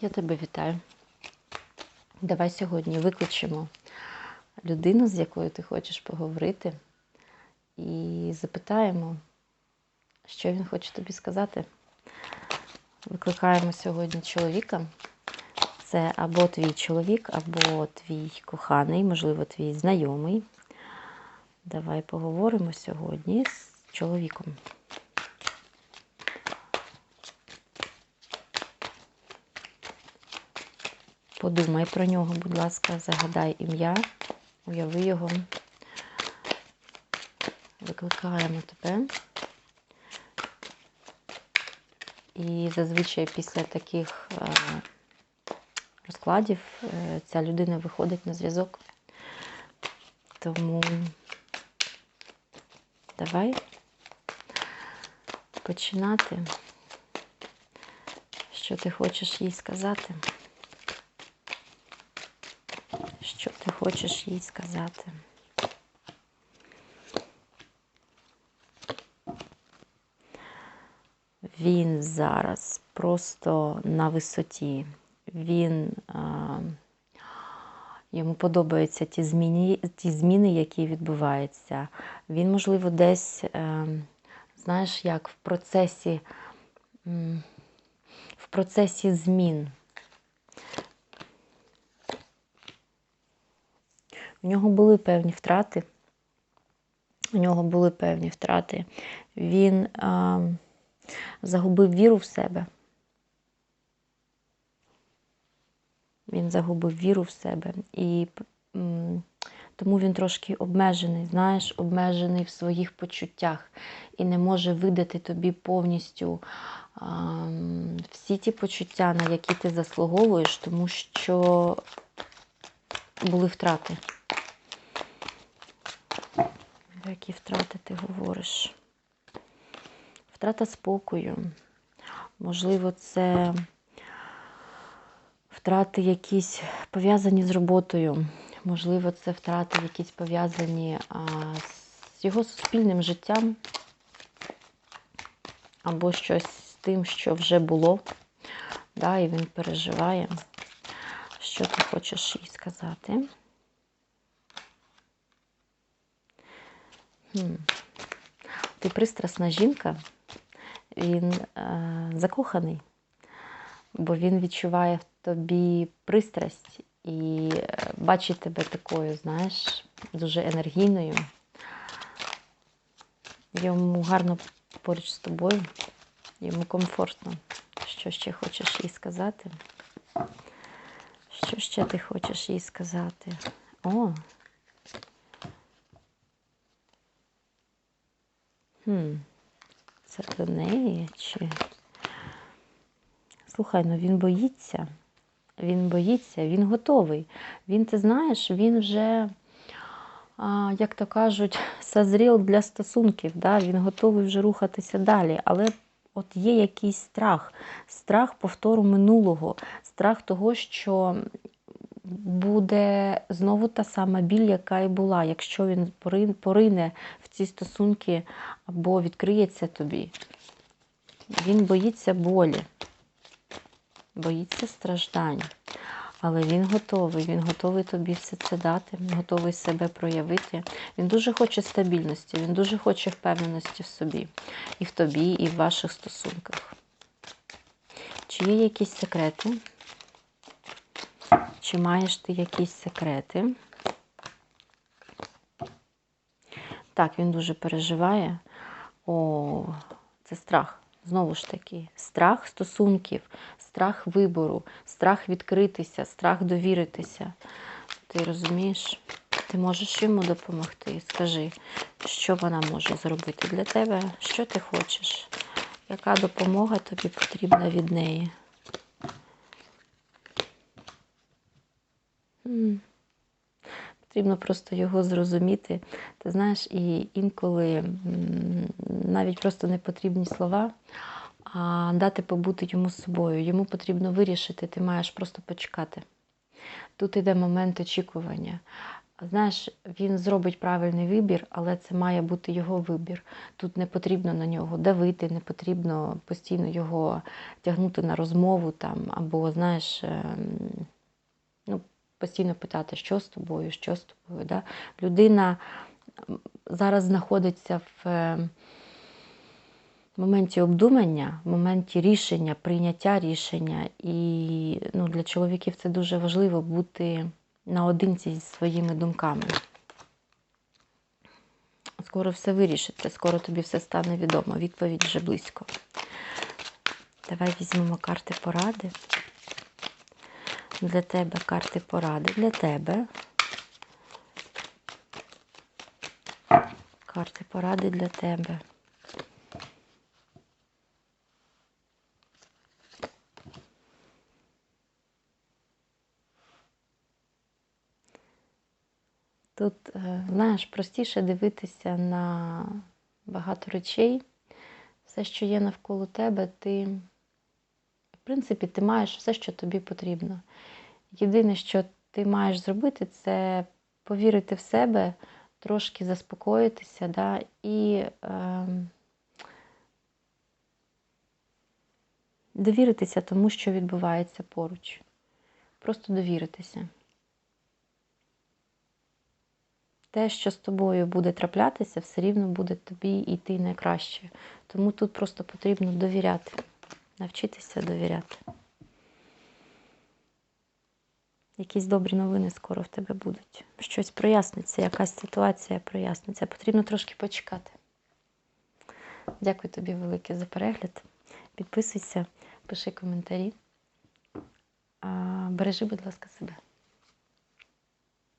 Я тебе вітаю. Давай сьогодні викличемо людину, з якою ти хочеш поговорити, і запитаємо, що він хоче тобі сказати. Викликаємо сьогодні чоловіка. Це або твій чоловік, або твій коханий, можливо, твій знайомий. Давай поговоримо сьогодні з чоловіком. Подумай про нього, будь ласка, загадай ім'я, уяви його. Викликаємо тебе. І зазвичай після таких е, розкладів е, ця людина виходить на зв'язок. Тому давай починати, що ти хочеш їй сказати. Що ти хочеш їй сказати? Він зараз просто на висоті. Він а, йому подобаються ті зміни, ті зміни, які відбуваються. Він, можливо, десь, е, знаєш, як в процесі, в процесі змін. У нього були певні втрати. У нього були певні втрати. Він а, загубив віру в себе. Він загубив віру в себе. І тому він трошки обмежений, знаєш, обмежений в своїх почуттях і не може видати тобі повністю а, всі ті почуття, на які ти заслуговуєш, тому що були втрати. Про які втрати ти говориш? Втрата спокою. Можливо, це втрати якісь пов'язані з роботою. Можливо, це втрати якісь пов'язані з його суспільним життям, або щось з тим, що вже було. Да, І він переживає. Що ти хочеш їй сказати? Ти пристрасна жінка, він е, закоханий, бо він відчуває в тобі пристрасть і бачить тебе такою, знаєш, дуже енергійною. Йому гарно поруч з тобою, йому комфортно. Що ще хочеш їй сказати? Що ще ти хочеш їй сказати? О! Хм, Це до неї чи. Слухай, ну він боїться. Він боїться, він готовий. Він, ти знаєш, він вже, як то кажуть, созрів для стосунків. Да? Він готовий вже рухатися далі. Але от є якийсь страх, страх повтору минулого, страх того, що буде знову та сама біль, яка і була, якщо він порине в ці стосунки або відкриється тобі. Він боїться болі, боїться страждань. Але він готовий, він готовий тобі все це дати, готовий себе проявити. Він дуже хоче стабільності, він дуже хоче впевненості в собі, і в тобі, і в ваших стосунках. Чи є якісь секрети? Чи маєш ти якісь секрети? Так, він дуже переживає. О, це страх. Знову ж таки, страх стосунків, страх вибору, страх відкритися, страх довіритися. Ти розумієш? Ти можеш йому допомогти. Скажи, що вона може зробити для тебе, що ти хочеш, яка допомога тобі потрібна від неї? Потрібно просто його зрозуміти. Ти знаєш, і інколи навіть просто не потрібні слова, а дати побути йому з собою. Йому потрібно вирішити, ти маєш просто почекати. Тут йде момент очікування. знаєш, він зробить правильний вибір, але це має бути його вибір. Тут не потрібно на нього давити, не потрібно постійно його тягнути на розмову там, або, знаєш, ем, ну, постійно питати, що з тобою, що з тобою. Да? Людина зараз знаходиться в е, моменті обдумання, в моменті рішення, прийняття рішення. І ну, для чоловіків це дуже важливо бути наодинці зі своїми думками. Скоро все вирішиться, скоро тобі все стане відомо. Відповідь вже близько. Давай візьмемо карти поради. Для тебе карти поради. Для тебе. Карти поради для тебе. Тут, е, знаєш, простіше дивитися на багато речей. Все, що є навколо тебе, ти, в принципі, ти маєш все, що тобі потрібно. Єдине, що ти маєш зробити, це повірити в себе, трошки заспокоїтися, да, і е, довіритися тому, що відбувається поруч. Просто довіритися. те, що з тобою буде траплятися, все рівно буде тобі йти найкраще. Тому тут просто потрібно довіряти, навчитися довіряти. Якісь добрі новини скоро в тебе будуть. Щось проясниться, якась ситуація проясниться. Потрібно трошки почекати. Дякую тобі велике за перегляд. Підписуйся, пиши коментарі. Бережи, будь ласка, себе.